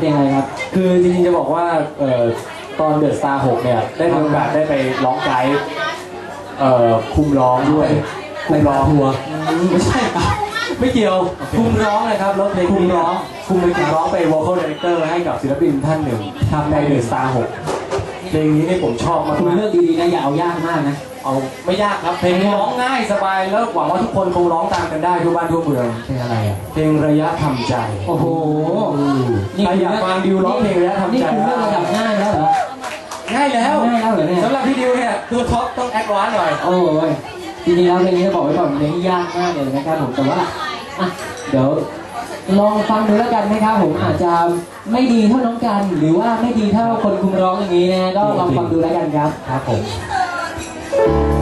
เพลงอะไรครับ คือจริงๆจะบอกว่าเอ่อตอนเดอะสตาร์หกเนี่ย ได้มีโอกาสได้ไปร้องไกด์เอ่อคุมร้องด้วยคุมร้องทัวร์ไม่ใช่ครับไม่เกี่ยว คุมร้องนะครับแล้วเพลงคุมนี้ร้อง คุมเป็นคุมร้องไป vocal director ให้กับศิลปินท่านหนึ่งทำในเดอะสตาร์หก เพลงนี้เนี่ยผมชอบมากคุณๆเลือกดีๆนะอย่าเอายากมากนะ เอาไม่ยากครับ เพลงนี้ร้องง่ายสบายแล้วหวังว่าทุกคนคงร้องตามกันได้ทั่วบ้านทั่วเมืองเพลงอะไรอะเพลงระยะทำใจโอ้โหใครอยากฟังดิวร้องเพลงระยะทำนี่ใจคุณเลือกระดับง่ายแล้วเหรอง่ายแล้วง่ายแล้วเหรอเนี่ยสำหรับพี่ดิวเนี่ยตัวท็อปต้องแอดวานซ์หน่อยโอ้ยจริงๆแล้วเพลงนี้จะบอกไว้ก่อนเพลงที่ยากมากเลยนะครับผมแต่ว่าอะเดี๋ยว ลองฟังดูแล้วกันนะครับผมอาจจะไม่ดีเท่าน้องกัน หรือว่าไม่ดีเท่าคนคุมร้องอย่างนี้นะก็ลองฟังดูแล้วกันครับครับผม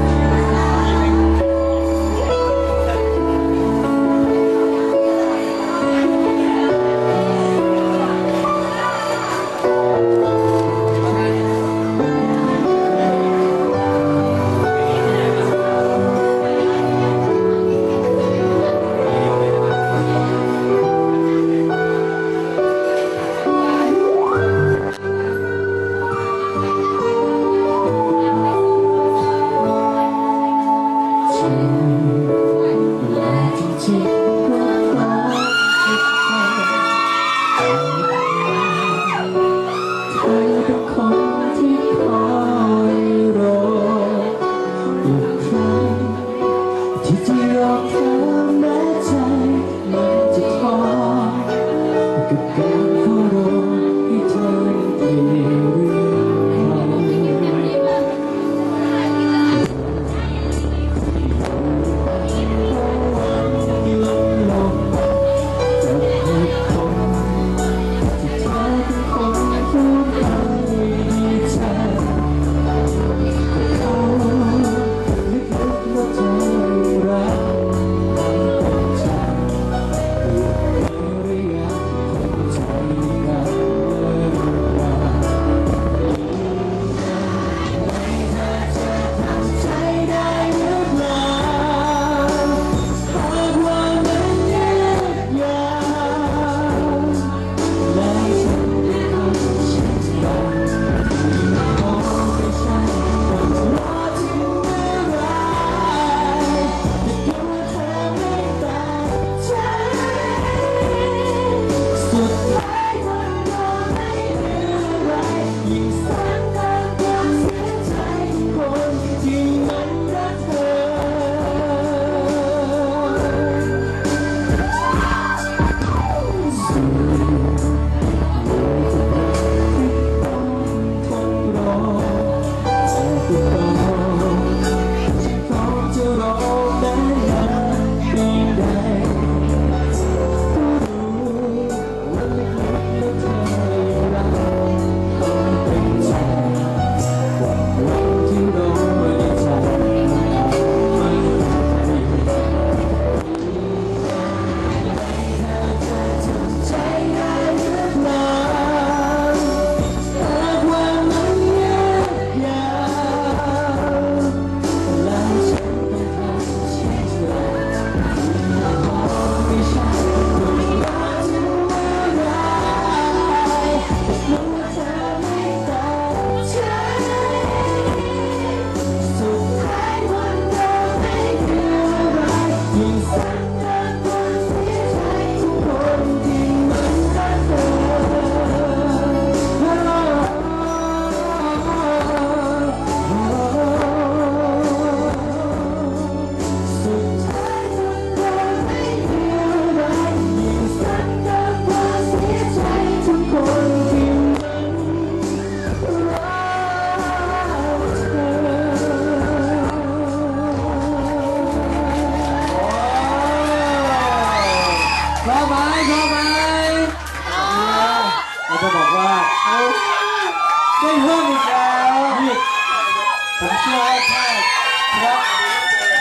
จะบอกว่าเอาได้เพิ่มอีกแล้วนี่ผมเชื่อว่าถ้าเพราะ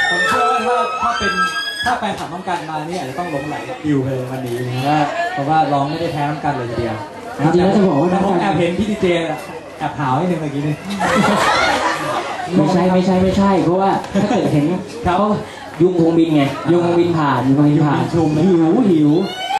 ผมเชื่อว่าถ้าถ้าเป็นถ้าแฟนขับน้องกันมานี่อาจจะต้องหลงไหลกับดิวเพลงวันนี้นะเพราะว่าร้องไม่ได้แพ้น้องกันเลยทีเดียวจริงๆแล้วจะบอกว่าแต่ผมแอบเห็นพี่ดีเจแอบหาวนิดนึงเมื่อกี้นี่ ไม่ใช่ไม่ใช่ไม่ใช่ เพราะว่าถ้าเกิดเห็นเขายุงคงบินไงยุงคงบินผ่านยุงคงบินผ่านยุงบินชุม หิวหิว